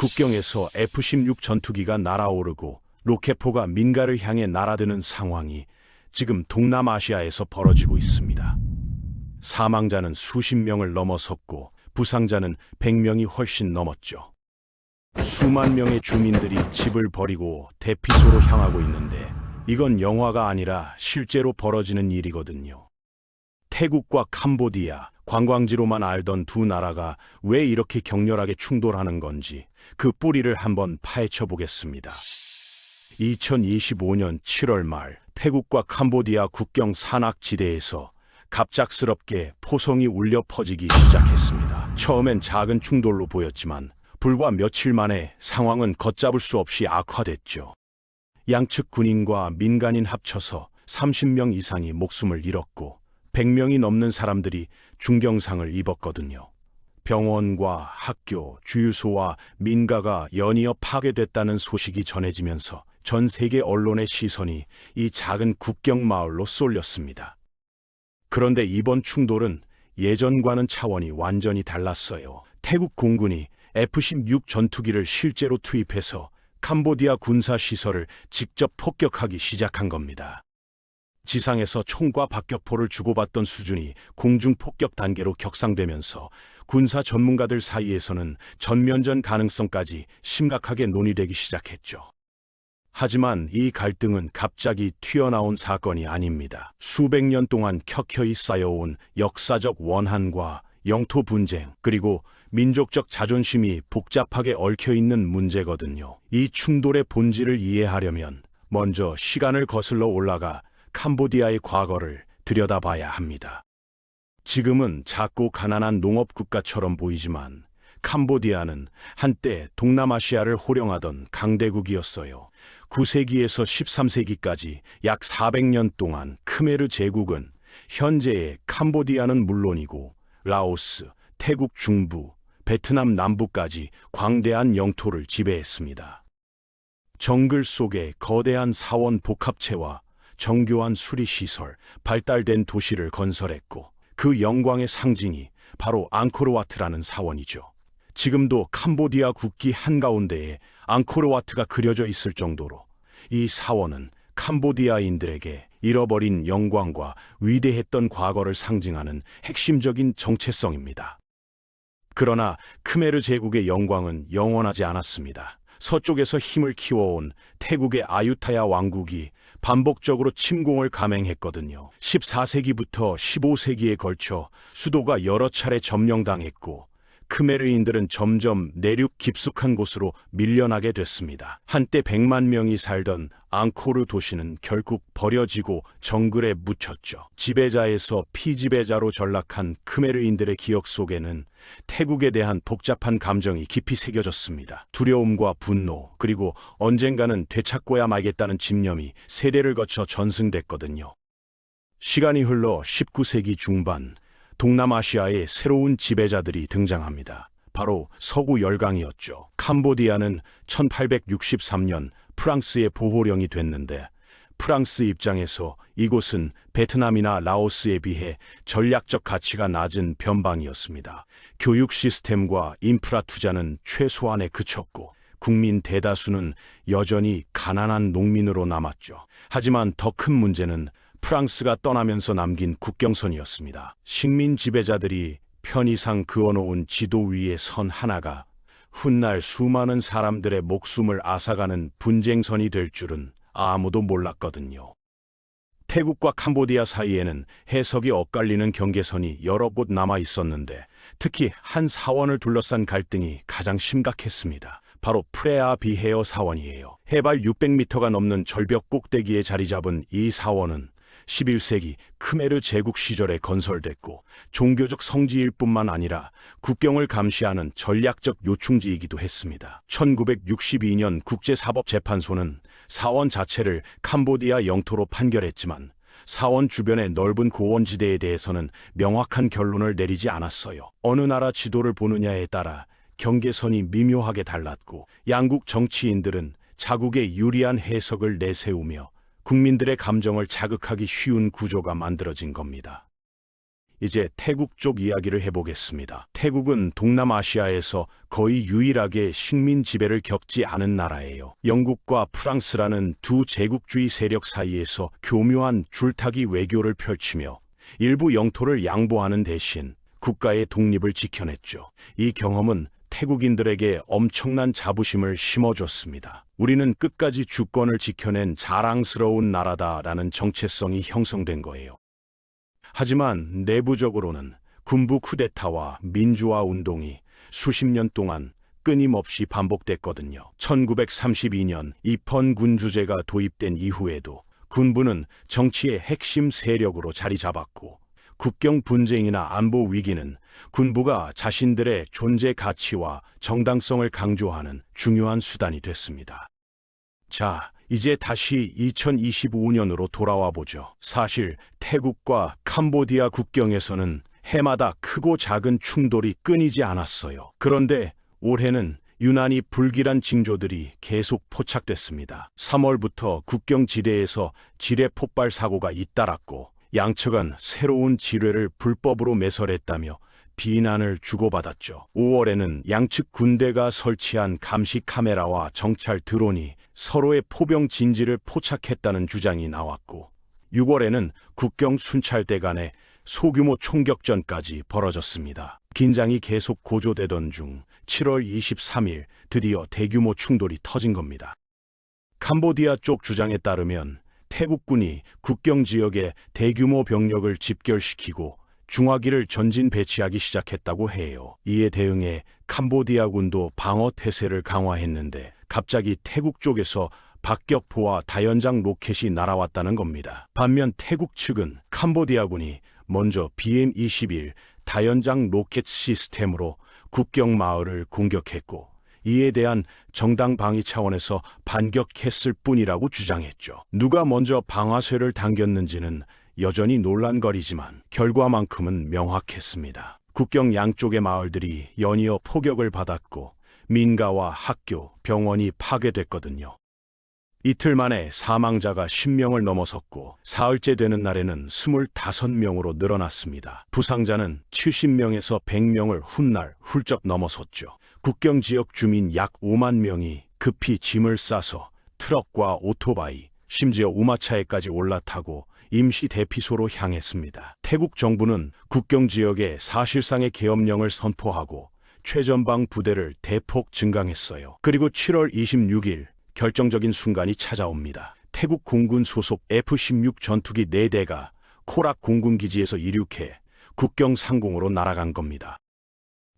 국경에서 F-16 전투기가 날아오르고 로켓포가 민가를 향해 날아드는 상황이 지금 동남아시아에서 벌어지고 있습니다. 사망자는 수십 명을 넘어섰고 부상자는 100명이 훨씬 넘었죠. 수만 명의 주민들이 집을 버리고 대피소로 향하고 있는데 이건 영화가 아니라 실제로 벌어지는 일이거든요. 태국과 캄보디아, 관광지로만 알던 두 나라가 왜 이렇게 격렬하게 충돌하는 건지 그 뿌리를 한번 파헤쳐 보겠습니다. 2025년 7월 말 태국과 캄보디아 국경 산악지대에서 갑작스럽게 포성이 울려 퍼지기 시작했습니다. 처음엔 작은 충돌로 보였지만 불과 며칠 만에 상황은 걷잡을 수 없이 악화됐죠. 양측 군인과 민간인 합쳐서 30명 이상이 목숨을 잃었고 100명이 넘는 사람들이 중경상을 입었거든요. 병원과 학교, 주유소와 민가가 연이어 파괴됐다는 소식이 전해지면서 전 세계 언론의 시선이 이 작은 국경 마을로 쏠렸습니다. 그런데 이번 충돌은 예전과는 차원이 완전히 달랐어요. 태국 공군이 F-16 전투기를 실제로 투입해서 캄보디아 군사 시설을 직접 폭격하기 시작한 겁니다. 지상에서 총과 박격포를 주고받던 수준이 공중 폭격 단계로 격상되면서 군사 전문가들 사이에서는 전면전 가능성까지 심각하게 논의되기 시작했죠. 하지만 이 갈등은 갑자기 튀어나온 사건이 아닙니다. 수백 년 동안 켜켜이 쌓여온 역사적 원한과 영토 분쟁, 그리고 민족적 자존심이 복잡하게 얽혀 있는 문제거든요. 이 충돌의 본질을 이해하려면 먼저 시간을 거슬러 올라가 캄보디아의 과거를 들여다봐야 합니다. 지금은 작고 가난한 농업 국가처럼 보이지만 캄보디아는 한때 동남아시아를 호령하던 강대국이었어요. 9세기에서 13세기까지 약 400년 동안 크메르 제국은 현재의 캄보디아는 물론이고 라오스, 태국 중부, 베트남 남부까지 광대한 영토를 지배했습니다. 정글 속에 거대한 사원 복합체와 정교한 수리시설, 발달된 도시를 건설했고 그 영광의 상징이 바로 앙코르와트라는 사원이죠. 지금도 캄보디아 국기 한가운데에 앙코르와트가 그려져 있을 정도로 이 사원은 캄보디아인들에게 잃어버린 영광과 위대했던 과거를 상징하는 핵심적인 정체성입니다. 그러나 크메르 제국의 영광은 영원하지 않았습니다. 서쪽에서 힘을 키워온 태국의 아유타야 왕국이 반복적으로 침공을 감행했거든요. 14세기부터 15세기에 걸쳐 수도가 여러 차례 점령당했고 크메르인들은 점점 내륙 깊숙한 곳으로 밀려나게 됐습니다. 한때 100만 명이 살던 앙코르 도시는 결국 버려지고 정글에 묻혔죠. 지배자에서 피지배자로 전락한 크메르인들의 기억 속에는 태국에 대한 복잡한 감정이 깊이 새겨졌습니다. 두려움과 분노, 그리고 언젠가는 되찾고야 말겠다는 집념이 세대를 거쳐 전승됐거든요. 시간이 흘러 19세기 중반, 동남아시아의 새로운 지배자들이 등장합니다. 바로 서구 열강이었죠. 캄보디아는 1863년 프랑스의 보호령이 됐는데 프랑스 입장에서 이곳은 베트남이나 라오스에 비해 전략적 가치가 낮은 변방이었습니다. 교육 시스템과 인프라 투자는 최소한에 그쳤고 국민 대다수는 여전히 가난한 농민으로 남았죠. 하지만 더 큰 문제는 프랑스가 떠나면서 남긴 국경선이었습니다. 식민 지배자들이 편의상 그어놓은 지도 위에 선 하나가 훗날 수많은 사람들의 목숨을 앗아가는 분쟁선이 될 줄은 아무도 몰랐거든요. 태국과 캄보디아 사이에는 해석이 엇갈리는 경계선이 여러 곳 남아 있었는데 특히 한 사원을 둘러싼 갈등이 가장 심각했습니다. 바로 프레아 비헤어 사원이에요. 해발 600m가 넘는 절벽 꼭대기에 자리 잡은 이 사원은 11세기 크메르 제국 시절에 건설됐고 종교적 성지일 뿐만 아니라 국경을 감시하는 전략적 요충지이기도 했습니다. 1962년 국제사법재판소는 사원 자체를 캄보디아 영토로 판결했지만 사원 주변의 넓은 고원지대에 대해서는 명확한 결론을 내리지 않았어요. 어느 나라 지도를 보느냐에 따라 경계선이 미묘하게 달랐고 양국 정치인들은 자국의 유리한 해석을 내세우며 국민들의 감정을 자극하기 쉬운 구조가 만들어진 겁니다. 이제 태국 쪽 이야기를 해보겠습니다. 태국은 동남아시아에서 거의 유일하게 식민 지배를 겪지 않은 나라예요. 영국과 프랑스라는 두 제국주의 세력 사이에서 교묘한 줄타기 외교를 펼치며 일부 영토를 양보하는 대신 국가의 독립을 지켜냈죠. 이 경험은 태국인들에게 엄청난 자부심을 심어줬습니다. 우리는 끝까지 주권을 지켜낸 자랑스러운 나라다라는 정체성이 형성된 거예요. 하지만 내부적으로는 군부 쿠데타와 민주화 운동이 수십 년 동안 끊임없이 반복됐거든요. 1932년 입헌 군주제가 도입된 이후에도 군부는 정치의 핵심 세력으로 자리 잡았고 국경 분쟁이나 안보 위기는 군부가 자신들의 존재 가치와 정당성을 강조하는 중요한 수단이 됐습니다. 자, 이제 다시 2025년으로 돌아와 보죠. 사실 태국과 캄보디아 국경에서는 해마다 크고 작은 충돌이 끊이지 않았어요. 그런데 올해는 유난히 불길한 징조들이 계속 포착됐습니다. 3월부터 국경 지대에서 지뢰 폭발 사고가 잇따랐고 양측은 새로운 지뢰를 불법으로 매설했다며 비난을 주고받았죠. 5월에는 양측 군대가 설치한 감시 카메라와 정찰 드론이 서로의 포병 진지를 포착했다는 주장이 나왔고 6월에는 국경 순찰대 간의 소규모 총격전까지 벌어졌습니다. 긴장이 계속 고조되던 중 7월 23일 드디어 대규모 충돌이 터진 겁니다. 캄보디아 쪽 주장에 따르면 태국군이 국경 지역에 대규모 병력을 집결시키고 중화기를 전진 배치하기 시작했다고 해요. 이에 대응해 캄보디아군도 방어 태세를 강화했는데 갑자기 태국 쪽에서 박격포와 다연장 로켓이 날아왔다는 겁니다. 반면 태국 측은 캄보디아군이 먼저 BM-21 다연장 로켓 시스템으로 국경 마을을 공격했고 이에 대한 정당 방위 차원에서 반격했을 뿐이라고 주장했죠. 누가 먼저 방아쇠를 당겼는지는 여전히 논란거리지만 결과만큼은 명확했습니다. 국경 양쪽의 마을들이 연이어 포격을 받았고 민가와 학교, 병원이 파괴됐거든요. 이틀 만에 사망자가 10명을 넘어섰고 사흘째 되는 날에는 25명으로 늘어났습니다. 부상자는 70명에서 100명을 훗날 훌쩍 넘어섰죠. 국경 지역 주민 약 5만 명이 급히 짐을 싸서 트럭과 오토바이, 심지어 우마차에까지 올라타고 임시 대피소로 향했습니다. 태국 정부는 국경 지역에 사실상의 계엄령을 선포하고 최전방 부대를 대폭 증강했어요. 그리고 7월 26일 결정적인 순간이 찾아옵니다. 태국 공군 소속 F-16 전투기 4대가 코락 공군기지에서 이륙해 국경 상공으로 날아간 겁니다.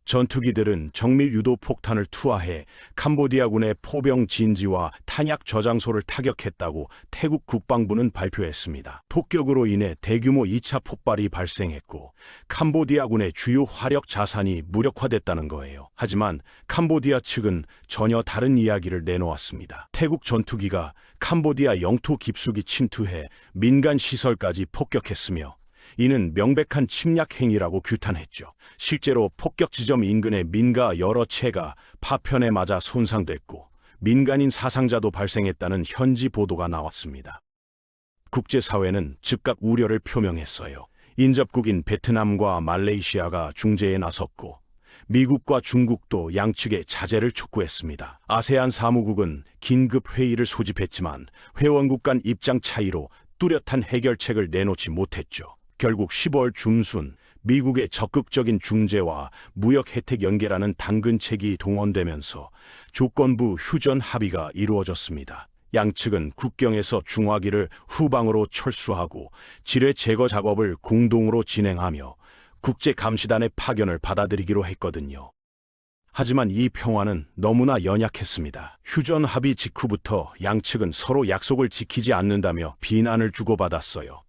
전투기들은 정밀 유도 폭탄을 투하해 캄보디아군의 포병 진지와 탄약 저장소를 타격했다고 태국 국방부는 발표했습니다. 폭격으로 인해 대규모 2차 폭발이 발생했고 캄보디아군의 주요 화력 자산이 무력화됐다는 거예요. 하지만 캄보디아 측은 전혀 다른 이야기를 내놓았습니다. 태국 전투기가 캄보디아 영토 깊숙이 침투해 민간 시설까지 폭격했으며 이는 명백한 침략 행위라고 규탄했죠. 실제로 폭격 지점 인근의 민가 여러 채가 파편에 맞아 손상됐고 민간인 사상자도 발생했다는 현지 보도가 나왔습니다. 국제사회는 즉각 우려를 표명했어요. 인접국인 베트남과 말레이시아가 중재에 나섰고 미국과 중국도 양측의 자제를 촉구했습니다. 아세안 사무국은 긴급 회의를 소집했지만 회원국 간 입장 차이로 뚜렷한 해결책을 내놓지 못했죠. 결국 10월 중순 미국의 적극적인 중재와 무역 혜택 연계라는 당근책이 동원되면서 조건부 휴전 합의가 이루어졌습니다. 양측은 국경에서 중화기를 후방으로 철수하고 지뢰 제거 작업을 공동으로 진행하며 국제 감시단의 파견을 받아들이기로 했거든요. 하지만 이 평화는 너무나 연약했습니다. 휴전 합의 직후부터 양측은 서로 약속을 지키지 않는다며 비난을 주고받았어요.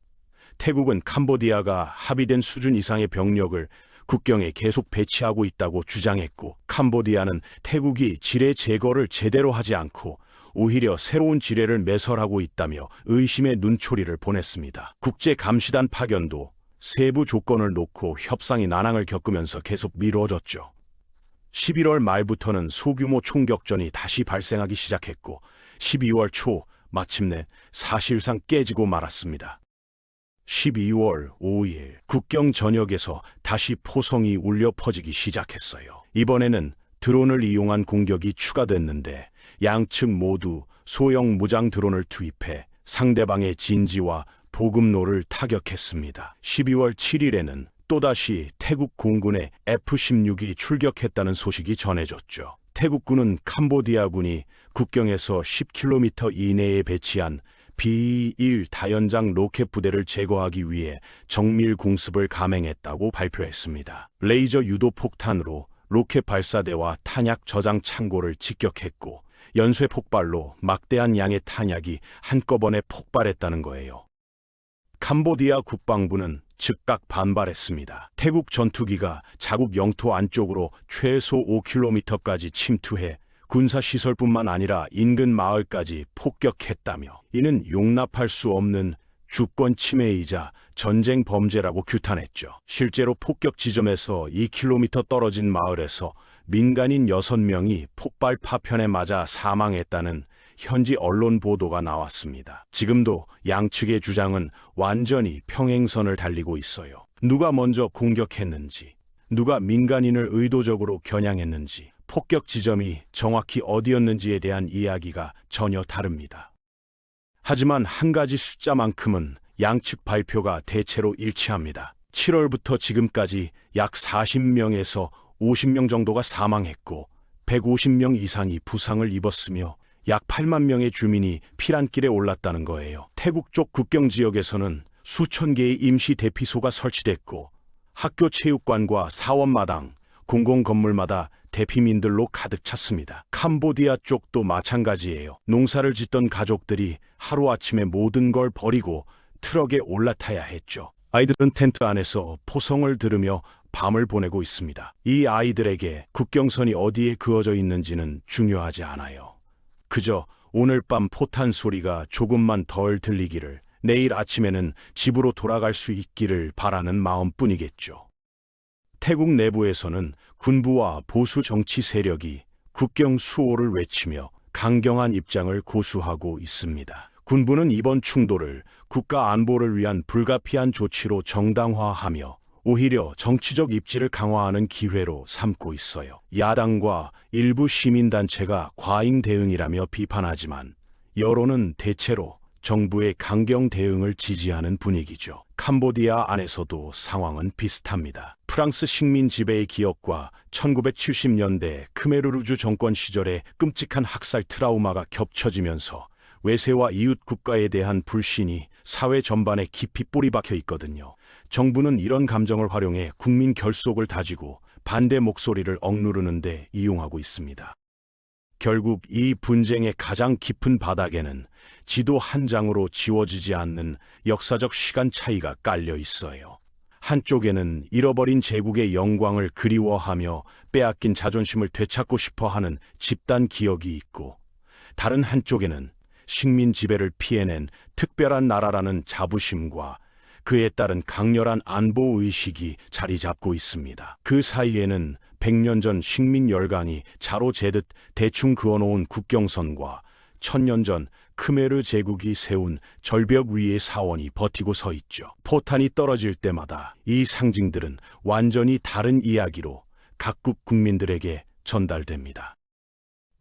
태국은 캄보디아가 합의된 수준 이상의 병력을 국경에 계속 배치하고 있다고 주장했고 캄보디아는 태국이 지뢰 제거를 제대로 하지 않고 오히려 새로운 지뢰를 매설하고 있다며 의심의 눈초리를 보냈습니다. 국제 감시단 파견도 세부 조건을 놓고 협상이 난항을 겪으면서 계속 미뤄졌죠. 11월 말부터는 소규모 총격전이 다시 발생하기 시작했고 12월 초 마침내 사실상 깨지고 말았습니다. 12월 5일 국경 전역에서 다시 포성이 울려 퍼지기 시작했어요. 이번에는 드론을 이용한 공격이 추가됐는데 양측 모두 소형 무장 드론을 투입해 상대방의 진지와 보급로를 타격했습니다. 12월 7일에는 또다시 태국 공군의 F-16이 출격했다는 소식이 전해졌죠. 태국군은 캄보디아군이 국경에서 10km 이내에 배치한 B-1 다연장 로켓 부대를 제거하기 위해 정밀 공습을 감행했다고 발표했습니다. 레이저 유도 폭탄으로 로켓 발사대와 탄약 저장 창고를 직격했고 연쇄 폭발로 막대한 양의 탄약이 한꺼번에 폭발했다는 거예요. 캄보디아 국방부는 즉각 반발했습니다. 태국 전투기가 자국 영토 안쪽으로 최소 5km까지 침투해 군사시설뿐만 아니라 인근 마을까지 폭격했다며 이는 용납할 수 없는 주권 침해이자 전쟁 범죄라고 규탄했죠. 실제로 폭격 지점에서 2km 떨어진 마을에서 민간인 6명이 폭발 파편에 맞아 사망했다는 현지 언론 보도가 나왔습니다. 지금도 양측의 주장은 완전히 평행선을 달리고 있어요. 누가 먼저 공격했는지, 누가 민간인을 의도적으로 겨냥했는지, 폭격 지점이 정확히 어디였는지에 대한 이야기가 전혀 다릅니다. 하지만 한 가지 숫자만큼은 양측 발표가 대체로 일치합니다. 7월부터 지금까지 약 40명에서 50명 정도가 사망했고 150명 이상이 부상을 입었으며 약 8만 명의 주민이 피란길에 올랐다는 거예요. 태국 쪽 국경 지역에서는 수천 개의 임시 대피소가 설치됐고 학교 체육관과 사원마당, 공공 건물마다 대피민들로 가득 찼습니다. 캄보디아 쪽도 마찬가지예요. 농사를 짓던 가족들이 하루아침에 모든 걸 버리고 트럭에 올라타야 했죠. 아이들은 텐트 안에서 포성을 들으며 밤을 보내고 있습니다. 이 아이들에게 국경선이 어디에 그어져 있는지는 중요하지 않아요. 그저 오늘 밤 포탄 소리가 조금만 덜 들리기를 내일 아침에는 집으로 돌아갈 수 있기를 바라는 마음뿐이겠죠. 태국 내부에서는 군부와 보수 정치 세력이 국경 수호를 외치며 강경한 입장을 고수하고 있습니다. 군부는 이번 충돌을 국가 안보를 위한 불가피한 조치로 정당화하며 오히려 정치적 입지를 강화하는 기회로 삼고 있어요. 야당과 일부 시민단체가 과잉 대응이라며 비판하지만 여론은 대체로 정부의 강경 대응을 지지하는 분위기죠. 캄보디아 안에서도 상황은 비슷합니다. 프랑스 식민 지배의 기억과 1970년대 크메르루주 정권 시절의 끔찍한 학살 트라우마가 겹쳐지면서 외세와 이웃 국가에 대한 불신이 사회 전반에 깊이 뿌리 박혀 있거든요. 정부는 이런 감정을 활용해 국민 결속을 다지고 반대 목소리를 억누르는데 이용하고 있습니다. 결국 이 분쟁의 가장 깊은 바닥에는 지도 한 장으로 지워지지 않는 역사적 시간 차이가 깔려 있어요. 한쪽에는 잃어버린 제국의 영광을 그리워하며 빼앗긴 자존심을 되찾고 싶어 하는 집단 기억이 있고, 다른 한쪽에는 식민 지배를 피해낸 특별한 나라라는 자부심과 그에 따른 강렬한 안보 의식이 자리 잡고 있습니다. 그 사이에는 100년 전 식민 열강이 자로 재듯 대충 그어놓은 국경선과 천년 전 크메르 제국이 세운 절벽 위의 사원이 버티고 서 있죠. 포탄이 떨어질 때마다 이 상징들은 완전히 다른 이야기로 각국 국민들에게 전달됩니다.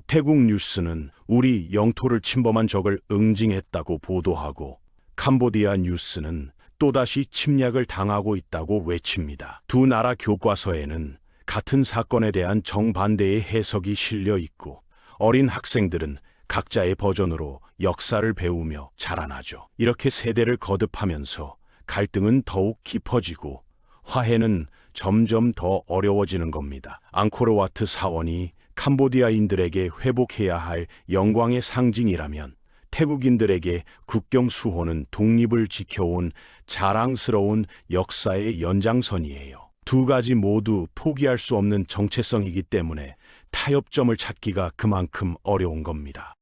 태국 뉴스는 우리 영토를 침범한 적을 응징했다고 보도하고 캄보디아 뉴스는 또다시 침략을 당하고 있다고 외칩니다. 두 나라 교과서에는 같은 사건에 대한 정반대의 해석이 실려 있고 어린 학생들은 각자의 버전으로 역사를 배우며 자라나죠. 이렇게 세대를 거듭하면서 갈등은 더욱 깊어지고 화해는 점점 더 어려워지는 겁니다. 앙코르와트 사원이 캄보디아인들에게 회복해야 할 영광의 상징이라면 태국인들에게 국경 수호는 독립을 지켜온 자랑스러운 역사의 연장선이에요. 두 가지 모두 포기할 수 없는 정체성이기 때문에 타협점을 찾기가 그만큼 어려운 겁니다.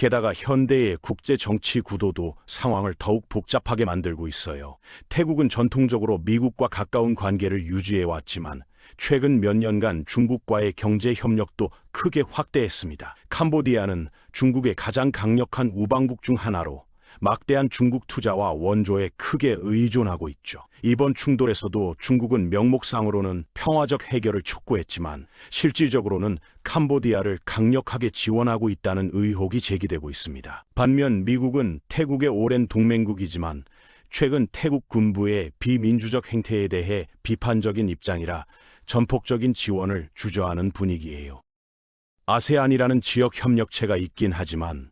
게다가 현대의 국제 정치 구도도 상황을 더욱 복잡하게 만들고 있어요. 태국은 전통적으로 미국과 가까운 관계를 유지해 왔지만 최근 몇 년간 중국과의 경제 협력도 크게 확대했습니다. 캄보디아는 중국의 가장 강력한 우방국 중 하나로 막대한 중국 투자와 원조에 크게 의존하고 있죠. 이번 충돌에서도 중국은 명목상으로는 평화적 해결을 촉구했지만 실질적으로는 캄보디아를 강력하게 지원하고 있다는 의혹이 제기되고 있습니다. 반면 미국은 태국의 오랜 동맹국이지만 최근 태국 군부의 비민주적 행태에 대해 비판적인 입장이라 전폭적인 지원을 주저하는 분위기예요. 아세안이라는 지역 협력체가 있긴 하지만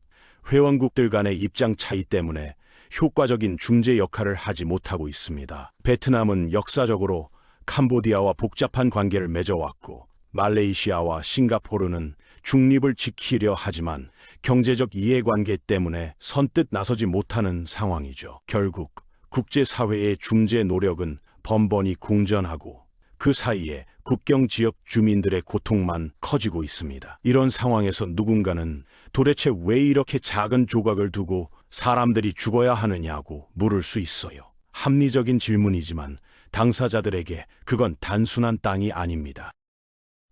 회원국들 간의 입장 차이 때문에 효과적인 중재 역할을 하지 못하고 있습니다. 베트남은 역사적으로 캄보디아와 복잡한 관계를 맺어왔고 말레이시아와 싱가포르는 중립을 지키려 하지만 경제적 이해관계 때문에 선뜻 나서지 못하는 상황이죠. 결국 국제사회의 중재 노력은 번번이 공전하고 그 사이에 국경 지역 주민들의 고통만 커지고 있습니다. 이런 상황에서 누군가는 도대체 왜 이렇게 작은 조각을 두고 사람들이 죽어야 하느냐고 물을 수 있어요. 합리적인 질문이지만 당사자들에게 그건 단순한 땅이 아닙니다.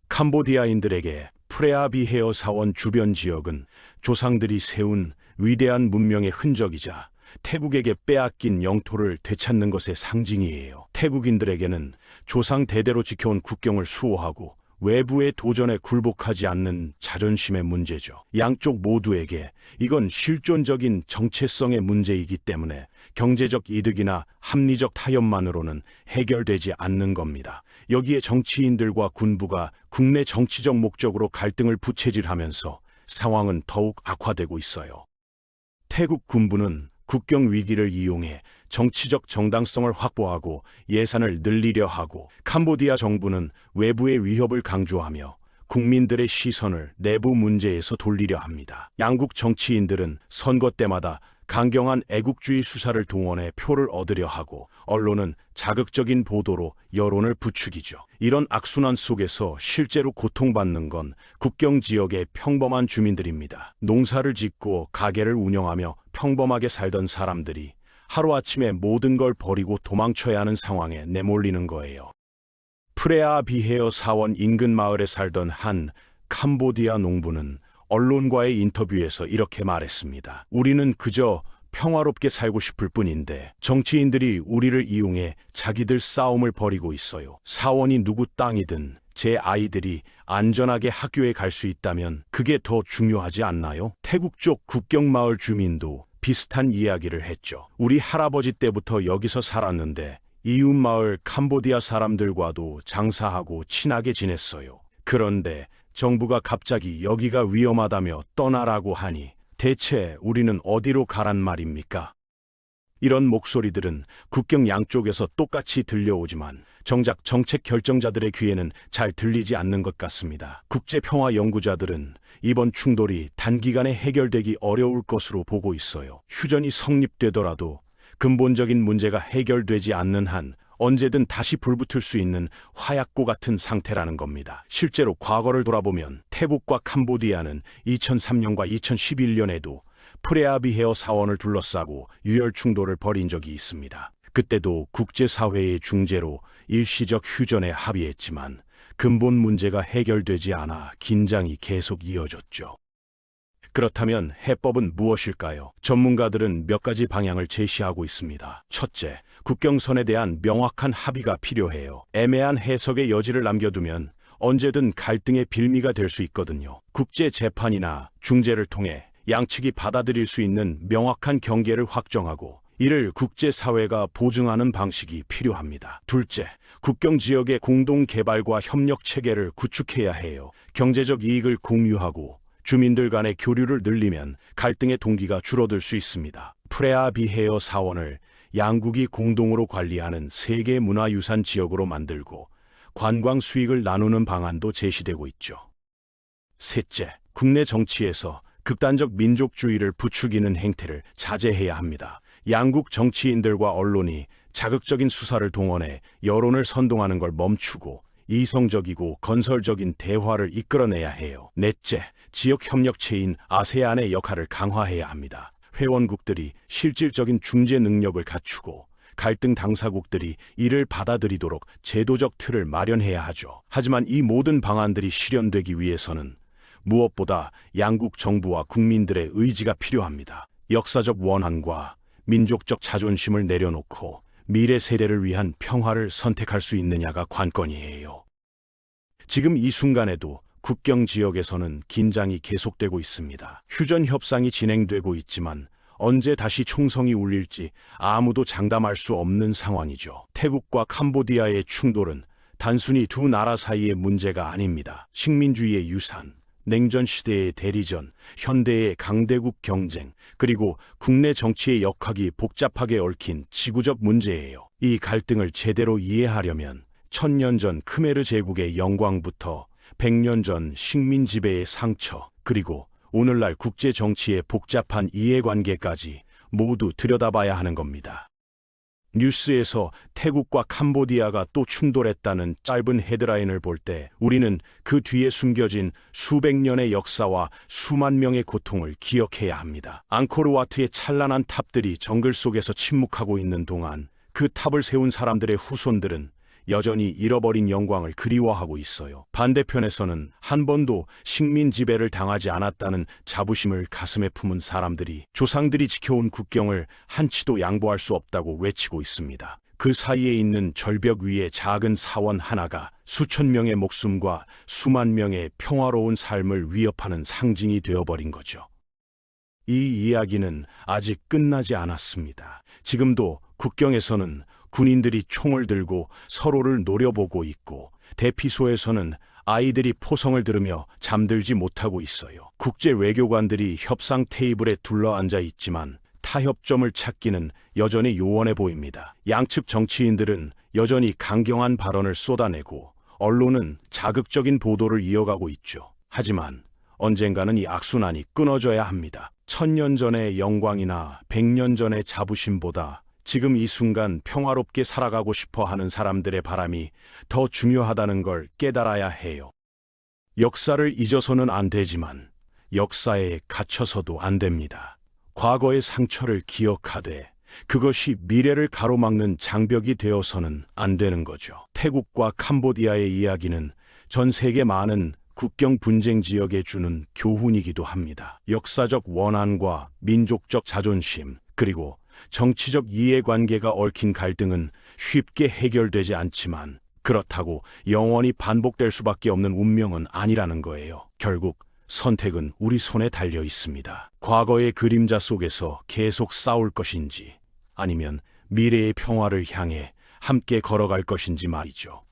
캄보디아인들에게 프레아비헤어 사원 주변 지역은 조상들이 세운 위대한 문명의 흔적이자 태국에게 빼앗긴 영토를 되찾는 것의 상징이에요. 태국인들에게는 조상 대대로 지켜온 국경을 수호하고 외부의 도전에 굴복하지 않는 자존심의 문제죠. 양쪽 모두에게 이건 실존적인 정체성의 문제이기 때문에 경제적 이득이나 합리적 타협만으로는 해결되지 않는 겁니다. 여기에 정치인들과 군부가 국내 정치적 목적으로 갈등을 부채질하면서 상황은 더욱 악화되고 있어요. 태국 군부는 국경 위기를 이용해 정치적 정당성을 확보하고 예산을 늘리려 하고 캄보디아 정부는 외부의 위협을 강조하며 국민들의 시선을 내부 문제에서 돌리려 합니다. 양국 정치인들은 선거 때마다 강경한 애국주의 수사를 동원해 표를 얻으려 하고 언론은 자극적인 보도로 여론을 부추기죠. 이런 악순환 속에서 실제로 고통받는 건 국경 지역의 평범한 주민들입니다. 농사를 짓고 가게를 운영하며 평범하게 살던 사람들이 하루아침에 모든 걸 버리고 도망쳐야 하는 상황에 내몰리는 거예요. 프레아 비헤어 사원 인근 마을에 살던 한 캄보디아 농부는 언론과의 인터뷰에서 이렇게 말했습니다. 우리는 그저 평화롭게 살고 싶을 뿐인데 정치인들이 우리를 이용해 자기들 싸움을 벌이고 있어요. 사원이 누구 땅이든 제 아이들이 안전하게 학교에 갈 수 있다면 그게 더 중요하지 않나요? 태국 쪽 국경 마을 주민도 비슷한 이야기를 했죠. 우리 할아버지 때부터 여기서 살았는데 이웃 마을 캄보디아 사람들과도 장사하고 친하게 지냈어요. 그런데 정부가 갑자기 여기가 위험하다며 떠나라고 하니 대체 우리는 어디로 가란 말입니까? 이런 목소리들은 국경 양쪽에서 똑같이 들려오지만 정작 정책 결정자들의 귀에는 잘 들리지 않는 것 같습니다. 국제평화 연구자들은 이번 충돌이 단기간에 해결되기 어려울 것으로 보고 있어요. 휴전이 성립되더라도 근본적인 문제가 해결되지 않는 한 언제든 다시 불붙을 수 있는 화약고 같은 상태라는 겁니다. 실제로 과거를 돌아보면 태국과 캄보디아는 2003년과 2011년에도 프레아비헤어 사원을 둘러싸고 유혈 충돌을 벌인 적이 있습니다. 그때도 국제사회의 중재로 일시적 휴전에 합의했지만 근본 문제가 해결되지 않아 긴장이 계속 이어졌죠. 그렇다면 해법은 무엇일까요? 전문가들은 몇 가지 방향을 제시하고 있습니다. 첫째, 국경선에 대한 명확한 합의가 필요해요. 애매한 해석의 여지를 남겨두면 언제든 갈등의 빌미가 될 수 있거든요. 국제 재판이나 중재를 통해 양측이 받아들일 수 있는 명확한 경계를 확정하고 이를 국제사회가 보증하는 방식이 필요합니다. 둘째, 국경 지역의 공동 개발과 협력 체계를 구축해야 해요. 경제적 이익을 공유하고 주민들 간의 교류를 늘리면 갈등의 동기가 줄어들 수 있습니다. 프레아 비헤어 사원을 양국이 공동으로 관리하는 세계 문화유산 지역으로 만들고 관광 수익을 나누는 방안도 제시되고 있죠. 셋째, 국내 정치에서 극단적 민족주의를 부추기는 행태를 자제해야 합니다. 양국 정치인들과 언론이 자극적인 수사를 동원해 여론을 선동하는 걸 멈추고 이성적이고 건설적인 대화를 이끌어내야 해요. 넷째, 지역 협력체인 아세안의 역할을 강화해야 합니다. 회원국들이 실질적인 중재 능력을 갖추고 갈등 당사국들이 이를 받아들이도록 제도적 틀을 마련해야 하죠. 하지만 이 모든 방안들이 실현되기 위해서는 무엇보다 양국 정부와 국민들의 의지가 필요합니다. 역사적 원한과 민족적 자존심을 내려놓고 미래 세대를 위한 평화를 선택할 수 있느냐가 관건이에요. 지금 이 순간에도 국경 지역에서는 긴장이 계속되고 있습니다. 휴전 협상이 진행되고 있지만 언제 다시 총성이 울릴지 아무도 장담할 수 없는 상황이죠. 태국과 캄보디아의 충돌은 단순히 두 나라 사이의 문제가 아닙니다. 식민주의의 유산, 냉전 시대의 대리전, 현대의 강대국 경쟁, 그리고 국내 정치의 역학이 복잡하게 얽힌 지구적 문제예요. 이 갈등을 제대로 이해하려면 천년 전 크메르 제국의 영광부터 백년 전 식민 지배의 상처, 그리고 오늘날 국제 정치의 복잡한 이해관계까지 모두 들여다봐야 하는 겁니다. 뉴스에서 태국과 캄보디아가 또 충돌했다는 짧은 헤드라인을 볼 때 우리는 그 뒤에 숨겨진 수백 년의 역사와 수만 명의 고통을 기억해야 합니다. 앙코르와트의 찬란한 탑들이 정글 속에서 침묵하고 있는 동안 그 탑을 세운 사람들의 후손들은 여전히 잃어버린 영광을 그리워하고 있어요. 반대편에서는 한 번도 식민 지배를 당하지 않았다는 자부심을 가슴에 품은 사람들이 조상들이 지켜온 국경을 한치도 양보할 수 없다고 외치고 있습니다. 그 사이에 있는 절벽 위에 작은 사원 하나가 수천 명의 목숨과 수만 명의 평화로운 삶을 위협하는 상징이 되어버린 거죠. 이 이야기는 아직 끝나지 않았습니다. 지금도 국경에서는 군인들이 총을 들고 서로를 노려보고 있고 대피소에서는 아이들이 포성을 들으며 잠들지 못하고 있어요. 국제 외교관들이 협상 테이블에 둘러앉아 있지만 타협점을 찾기는 여전히 요원해 보입니다. 양측 정치인들은 여전히 강경한 발언을 쏟아내고 언론은 자극적인 보도를 이어가고 있죠. 하지만 언젠가는 이 악순환이 끊어져야 합니다. 천년 전의 영광이나 백년 전의 자부심보다 지금 이 순간 평화롭게 살아가고 싶어 하는 사람들의 바람이 더 중요하다는 걸 깨달아야 해요. 역사를 잊어서는 안 되지만 역사에 갇혀서도 안 됩니다. 과거의 상처를 기억하되 그것이 미래를 가로막는 장벽이 되어서는 안 되는 거죠. 태국과 캄보디아의 이야기는 전 세계 많은 국경 분쟁 지역에 주는 교훈이기도 합니다. 역사적 원한과 민족적 자존심, 그리고 정치적 이해관계가 얽힌 갈등은 쉽게 해결되지 않지만 그렇다고 영원히 반복될 수밖에 없는 운명은 아니라는 거예요. 결국 선택은 우리 손에 달려 있습니다. 과거의 그림자 속에서 계속 싸울 것인지 아니면 미래의 평화를 향해 함께 걸어갈 것인지 말이죠.